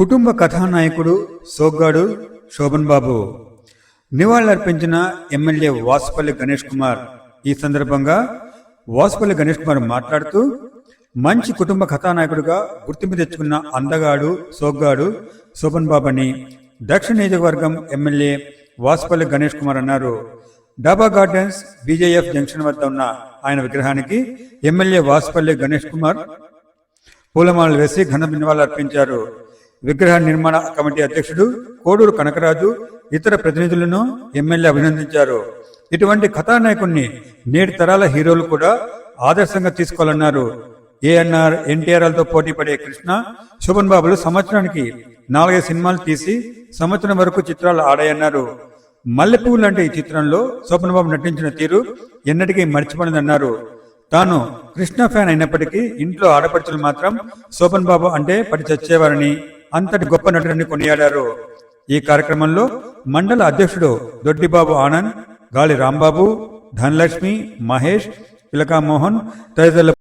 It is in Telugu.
కుటుంబ కథానాయకుడు సోగ్గాడు శోభన్ బాబు నివాళులర్పించిన ఎమ్మెల్యే వాసుపల్లి గణేష్ కుమార్. ఈ సందర్భంగా వాసుపల్లి గణేష్ కుమార్ మాట్లాడుతూ మంచి కుటుంబ కథానాయకుడిగా గుర్తింపు తెచ్చుకున్న అందగాడు సోగ్గాడు శోభన్ బాబు అని దక్షిణ నియోజకవర్గం ఎమ్మెల్యే వాసుపల్లి గణేష్ కుమార్ అన్నారు. డాబా గార్డెన్స్ బీజేఎఫ్ జంక్షన్ వద్ద ఉన్న ఆయన విగ్రహానికి ఎమ్మెల్యే వాసుపల్లి గణేష్ కుమార్ పూలమాలలు వేసి ఘన నివాళులు అర్పించారు విగ్రహ నిర్మాణ కమిటీ అధ్యక్షుడు కోడూరు కనకరాజు ఇతర ప్రతినిధులను ఎమ్మెల్యే అభినందించారు. ఇటువంటి కథానాయకుణ్ణి నేటి తరాల హీరోలు కూడా ఆదర్శంగా తీసుకోవాలన్నారు. ఏఎన్ఆర్ ఎన్టీఆర్లతో పోటీ పడే కృష్ణ శోభన్ బాబులు సంవత్సరానికి నాలుగైదు సినిమాలు తీసి సంవత్సరం వరకు చిత్రాలు ఆడాయన్నారు. మల్లెపూ లాంటి ఈ చిత్రంలో శోభన్ బాబు నటించిన తీరు ఎన్నటికీ మర్చిపోనిదన్నారు తాను కృష్ణ ఫ్యాన్ అయినప్పటికీ ఇంట్లో ఆడపడుచులు మాత్రం శోభన్ బాబు అంటే పడి చచ్చేవారని అంతటి గొప్ప నటుడిని కొనియాడారు. ఈ కార్యక్రమంలో మండల అధ్యక్షుడు దొడ్డిబాబు ఆనంద్ గాలి రాంబాబు ధనలక్ష్మి మహేష్ పిలకా మోహన్ తదితరులు